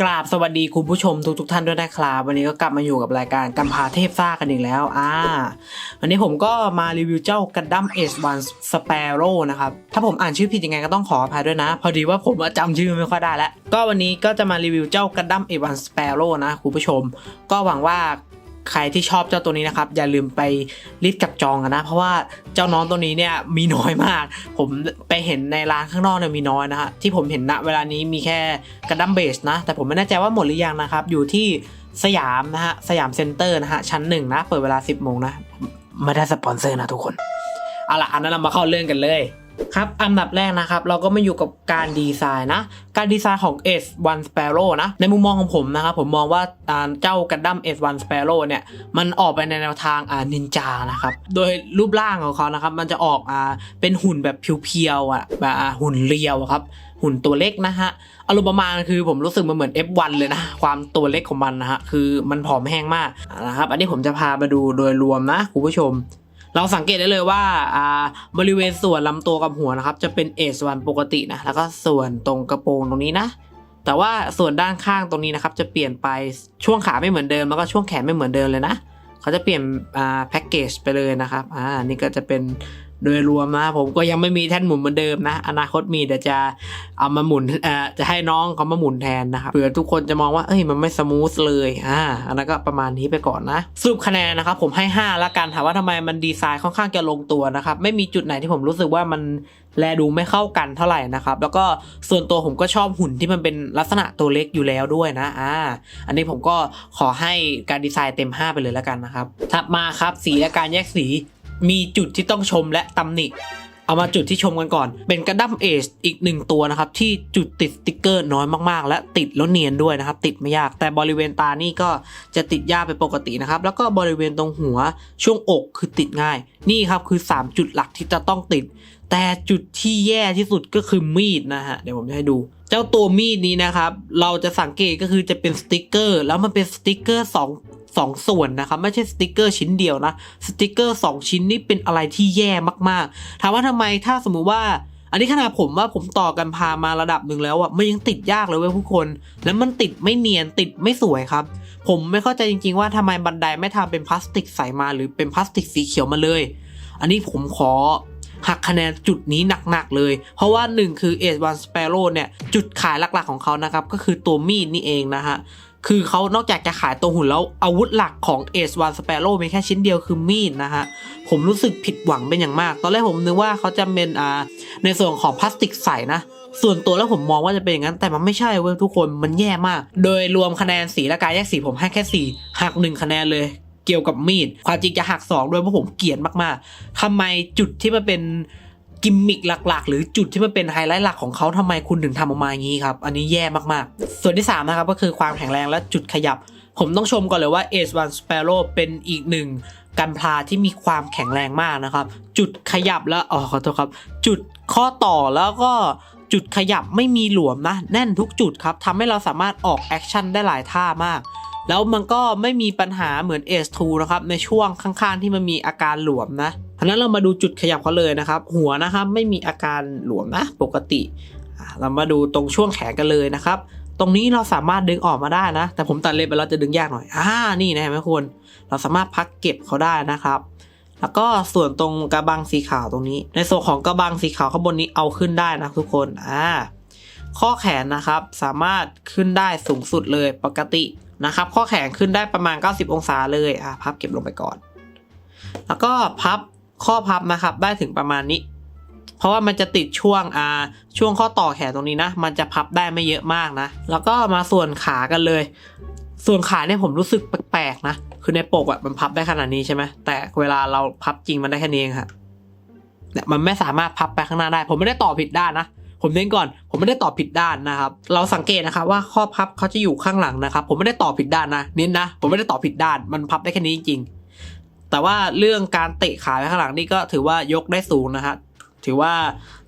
กราบสวัสดีคุณผู้ชมทุกทุกๆท่านด้วยนะครับวันนี้ก็กลับมาอยู่กับรายการกัมพาเทพซ่ากันอีกแล้วอ่าวันนี้ผมก็มารีวิวเจ้ากันดั้มเอชวันสเปโร่นะครับ ถ้าผมอ่านชื่อผิดยังไงก็ต้องขออภัยด้วยนะ พอดีว่าผมจำชื่อไม่ค่อยได้แล้ว ก็วันนี้ก็จะมารีวิวเจ้ากันดั้มเอชวันสเปโร่นะคุณผู้ชม ก็หวังว่า ใครที่ชอบเจ้าตัวนี้นะครับ อย่าลืมไปรีบจับจองกันนะ เพราะว่าเจ้าน้องตัวนี้เนี่ยมีน้อยมาก ผมไปเห็นในร้านข้างนอกเนี่ยมีน้อยนะฮะที่ผมเห็นณเวลานี้มีแค่กระดัมเบสนะ แต่ผมไม่แน่ใจว่าหมดหรือยังนะครับ อยู่ที่สยามนะฮะสยามเซ็นเตอร์นะฮะชั้นหนึ่งนะ เปิดเวลา 10โมงนะไม่ได้สปอนเซอร์นะทุกคน เอาล่ะอันนั้นเรามาเข้าเรื่องกันเลย ครับ อันดับแรกนะครับ เราก็มาอยู่กับการดีไซน์นะ การดีไซน์ของ S1 Sparrow นะ ในมุมมองของผมนะครับ ผมมองว่าเจ้ากันดั้ม S1 Sparrow เนี่ย มันออกไปในแนวทางอ่านินจานะครับ โดยรูปร่างของเขานะครับ มันจะออกอ่าเป็นหุ่นแบบเพียวๆอะแบบหุ่นเรียวอะครับ หุ่นตัวเล็กนะฮะ อารมณ์ประมาณคือผมรู้สึกมันเหมือน F1 เลยนะ ความตัวเล็กของมันนะฮะ คือมันผอมแห้งมากนะครับ อันนี้ผมจะพามาดูโดยรวมนะคุณผู้ชม เราสังเกตได้เลยว่าอ่าบริเวณส่วนลำตัวกับหัวนะครับ จะเป็นเอสวันปกตินะแล้วก็ส่วนตรงกระโปรงตรงนี้นะ แต่ว่าส่วนด้านข้างตรงนี้นะครับ จะเปลี่ยนไปช่วงขาไม่เหมือนเดิมแล้วก็ช่วงแขนไม่เหมือนเดิมเลยนะเขาจะเปลี่ยนอ่าแพ็กเกจไปเลยนะครับอ่านี่ก็จะเป็น โดยรวมนะ ผมก็ยังไม่มีแท่นหมุนเหมือนเดิมนะ อนาคตมีเดี๋ยวจะเอามาหมุนเอ่อจะให้น้องเขามาหมุนแทนนะครับเผื่อทุกคนจะมองว่าเอ้ยมันไม่สมูทเลยอ่าอันนั้นก็ประมาณนี้ไปก่อนนะสรุปคะแนนนะครับผมให้ 5 ละกันถามว่าทำไมมันดีไซน์ค่อนข้างจะลงตัวนะครับไม่มีจุดไหนที่ผมรู้สึกว่ามันแลดูไม่เข้ากันเท่าไหร่นะครับ แล้วก็ส่วนตัวผมก็ชอบหุ่นที่มันเป็นลักษณะตัวเล็กอยู่แล้วด้วยนะอ่าอันนี้ผมก็ขอให้การดีไซน์เต็ม 5 ไปเลยแล้วกันนะครับถัดมาครับสีและการแยกสี มีจุดที่ต้องชมและตำหนิ เอามาจุดที่ชมกันก่อน เป็นกระดัมเอชอีกหนึ่งตัวนะครับ ที่จุดติดสติกเกอร์น้อยมากๆ และติดแล้วเนียนด้วยนะครับ ติดไม่ยากแต่บริเวณตานี่ก็จะติดยากเป็นปกตินะครับ แล้วก็บริเวณตรงหัวช่วงอกคือติดง่าย นี่ครับคือ 3 จุดหลักที่จะต้องติด แต่จุดที่แย่ที่สุดก็คือมีดนะฮะเดี๋ยวผมจะให้ดู จ้าตัวมีดนี้นะครับ เราจะสังเกตก็คือจะเป็นสติกเกอร์ แล้วมันเป็นสติกเกอร์สองสองส่วนนะครับ ไม่ใช่สติกเกอร์ชิ้นเดียวนะสติกเกอร์สองชิ้นนี่เป็นอะไรที่แย่มากๆ ถามว่าทำไมถ้าสมมุติว่า อันนี้ขนาดผมว่าผมต่อกันพามาระดับหนึ่งแล้วอะมันยังติดยากเลยเว้ยผู้คน แล้วมันติดไม่เนียนติดไม่สวยครับ ผมไม่เข้าใจจริง ๆ ว่าทำไมบันไดไม่ทำเป็นพลาสติกใสมาหรือเป็นพลาสติกสีเขียวมาเลย อันนี้ผมขอ หักคะแนนจุดนี้หนักๆเลย เพราะว่าหนึ่งคือ a 1 Sparrow เนี่ย จุดขายหลักๆของเขานะครับ ก็คือตัวมีดนี่เองนะฮะคือเขานอกจากจะขายตัวหุ่นแล้วอาวุธหลักของ a 1 Sparrow มีแค่ชิ้นเดียวคือมีดนะฮะผมรู้สึกผิดหวังเป็นอย่างมาก ตอนแรกผมนึกว่าเขาจะเป็นอ่าในส่วนของพลาสติกใสนะส่วนตัวแล้วผมมองว่าจะเป็นอย่างนั้นแต่มันไม่ใช่เว้ยทุกคนมันแย่มาก โดยรวมคะแนนสีและการแยกสีผมให้แค่4หัก1คะแนนเลย เกี่ยวกับมีด ความจริงจะหัก2ด้วยเพราะผมเกลียดมากๆทำไมจุดที่มันเป็นกิมมิกหลักๆ หรือจุดที่มันเป็นไฮไลท์หลักของเขาทำไมคุณถึงทำออกมาอย่างนี้ครับ อันนี้แย่มากๆ ส่วนที่3นะครับก็คือความแข็งแรงและจุดขยับ ผมต้องชมก่อนเลยว่า Ace One Sparrow เป็นอีกหนึ่งกันพลาที่มีความแข็งแรงมากนะครับ จุดขยับแล้วอ๋อขอโทษครับ จุดข้อต่อแล้วก็จุดขยับไม่มีหลวมนะ แน่นทุกจุดครับทำให้เราสามารถออกแอคชั่นได้หลายท่ามาก แล้วมันก็ไม่มีปัญหาเหมือน Ace 2นะครับในช่วงข้างๆ ที่มันมีอาการหลวมนะทีนั้นเรามาดูจุดขยับเขาเลยนะครับ หัวนะครับไม่มีอาการหลวมนะปกติ เรามาดูตรงช่วงแขนกันเลยนะครับ ตรงนี้เราสามารถดึงออกมาได้นะ แต่ผมตัดเล็บไปแล้วจะดึงยากหน่อยอ่านี่นะเห็นไหมคุณเราสามารถพักเก็บเขาได้นะครับแล้วก็ส่วนตรงกระบังสีขาวตรงนี้ ในส่วนของกระบังสีขาวข้างบนนี้เอาขึ้นได้นะทุกคนอ่าข้อแขนนะครับสามารถขึ้นได้สูงสุดเลยปกติ นะครับ ข้อแขนขึ้นได้ประมาณ 90 องศาเลยอ่าพับเก็บลงไปก่อน แล้วก็พับข้อพับนะครับได้ถึงประมาณนี้ เพราะว่ามันจะติดช่วงอ่าช่วงข้อต่อแขนตรงนี้นะ มันจะพับได้ไม่เยอะมากนะ แล้วก็มาส่วนขากันเลย ส่วนขาเนี่ยผมรู้สึกแปลกๆนะ คือในปกอะมันพับได้ขนาดนี้ใช่ไหมแต่เวลาเราพับจริงมันได้แค่นี้เองค่ะเนี่ยมันไม่สามารถพับไปข้างหน้าได้ ผมไม่ได้ต่อผิดด้านนะ ผมเน้นก่อน ผมไม่ได้ต่อผิดด้านนะครับ เราสังเกตนะครับว่าข้อพับเขาจะอยู่ข้างหลังนะครับ ผมไม่ได้ต่อผิดด้านนะเน้นนะ ผมไม่ได้ต่อผิดด้าน มันพับได้แค่นี้จริงๆ แต่ว่าเรื่องการเตะขาไปข้างหลังนี่ก็ถือว่ายกได้สูงนะฮะ ถือว่า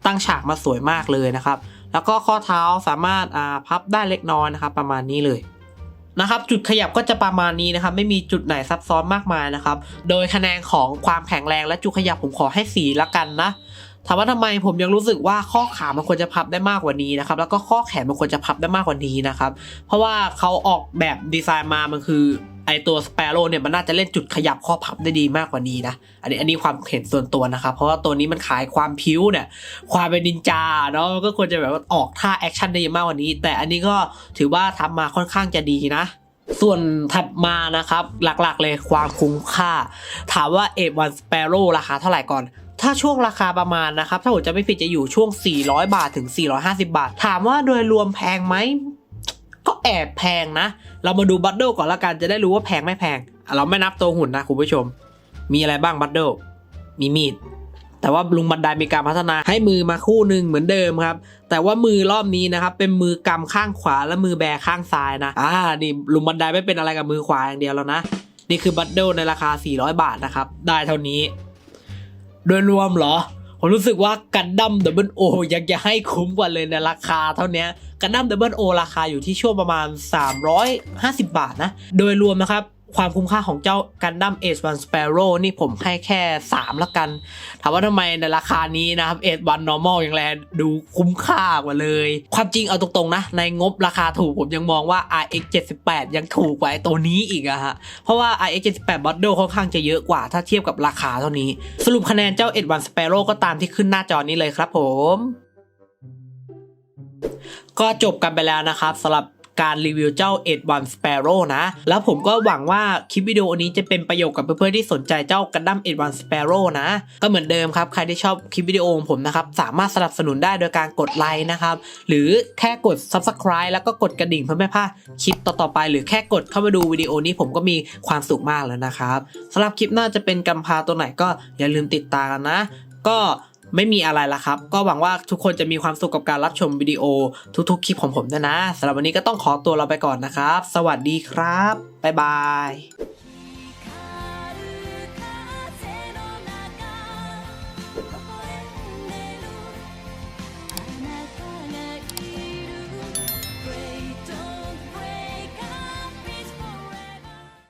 ตั้งฉากมาสวยมากเลยนะครับ แล้วก็ข้อเท้าสามารถอ่าพับได้เล็กน้อยนะครับ ประมาณนี้เลยนะครับจุดขยับก็จะประมาณนี้นะครับ ไม่มีจุดไหนซับซ้อนมากมายนะครับ โดยคะแนนของความแข็งแรงและจุดขยับผมขอให้สีละกันนะ ถามว่าทำไมผมยังรู้สึกว่าข้อขามันควรจะพับได้มากกว่านี้นะครับ แล้วก็ข้อแขนมันควรจะพับได้มากกว่านี้นะครับ เพราะว่าเขาออกแบบดีไซน์มามันคือไอตัวสเปโร่เนี่ยมันน่าจะเล่นจุดขยับข้อพับได้ดีมากกว่านี้นะ อันนี้อันนี้ความเห็นส่วนตัวนะครับ เพราะว่าตัวนี้มันขายความพิ้วเนี่ย ความเป็นนินจาเนาะก็ควรจะแบบว่าออกท่าแอคชั่นได้มากกว่านี้ แต่อันนี้ก็ถือว่าทำมาค่อนข้างจะดีนะส่วนถัดมานะครับ หลักๆเลยความคุ้มค่า ถามว่าเอวันสเปโร่ราคาเท่าไหร่ก่อน ถ้าช่วงราคาประมาณนะครับ ถ้าผมจะไม่ผิดจะอยู่ช่วง 400 บาทถึง 450 บาท ถามว่าโดยรวมแพงไหม ก็แอบแพงนะ เรามาดูบัตเดิลก่อนละกันจะได้รู้ว่าแพงไม่แพง เราไม่นับตัวหุ่นนะคุณผู้ชม มีอะไรบ้างบัตเดิลมีมีดแต่ว่าลุงบันไดมีการพัฒนาให้มือมาคู่หนึ่งเหมือนเดิมครับ แต่ว่ามือรอบนี้นะครับ เป็นมือกำข้างขวาและมือแบข้างซ้ายนะ อ่า นี่ลุงบันไดไม่เป็นอะไรกับมือขวาอย่างเดียวแล้วนะ นี่คือบัตเดิลในราคา 400 บาทนะครับ ได้เท่านี้ โดยรวมเหรอ ผมรู้สึกว่ากันดั้มดับเบิลโอยังจะให้คุ้มกว่าเลยในราคาเท่านี้กันดั้มดับเบิลโอราคาอยู่ที่ช่วงประมาณ 350 บาทนะ โดยรวมนะครับ ความคุ้มค่าของเจ้ากันดั้มเอสวันสเปโร่นี่ผมให้แค่ 3 ละกัน ถามว่าทำไมในราคานี้นะครับเอสวันนอร์มอลยังแลดูคุ้มค่ากว่าเลย ความจริงเอาตรงๆนะ ในงบราคาถูกผมยังมองว่า RX 78 ยังถูกกว่าไอ้ตัวนี้อีกอะฮะ เพราะว่า RX 78 Model ค่อนข้างจะเยอะกว่าถ้าเทียบกับราคาเท่านี้ สรุปคะแนนเจ้า S1 Sparrow ก็ตามที่ขึ้นหน้าจอนี้เลยครับผมก็จบกันไปแล้วนะครับสำหรับ การรีวิวเจ้า S1 Sparrow นะ แล้วผมก็หวังว่าคลิปวิดีโอนี้จะเป็นประโยชน์กับเพื่อนๆที่สนใจเจ้ากันดั้ม S1 Sparrow นะ ก็เหมือนเดิมครับ ใครที่ชอบคลิปวิดีโอของผมนะครับ สามารถสนับสนุนได้โดยการกดไลค์นะครับ หรือแค่กด Subscribe แล้วก็กดกระดิ่งเพื่อไม่พลาดคลิปต่อๆไป หรือแค่กดเข้ามาดูวิดีโอนี้ผมก็มีความสุขมากแล้วนะครับสำหรับคลิปหน้าจะเป็นกำพาตัวไหนก็อย่าลืมติดตามนะ ก็ ไม่มีอะไรละครับ ก็หวังว่าทุกคนจะมีความสุขกับการรับชมวิดีโอทุกๆคลิปของผมนะนะสำหรับวันนี้ก็ต้องขอตัวเราไปก่อนนะครับ สวัสดีครับบ๊ายบาย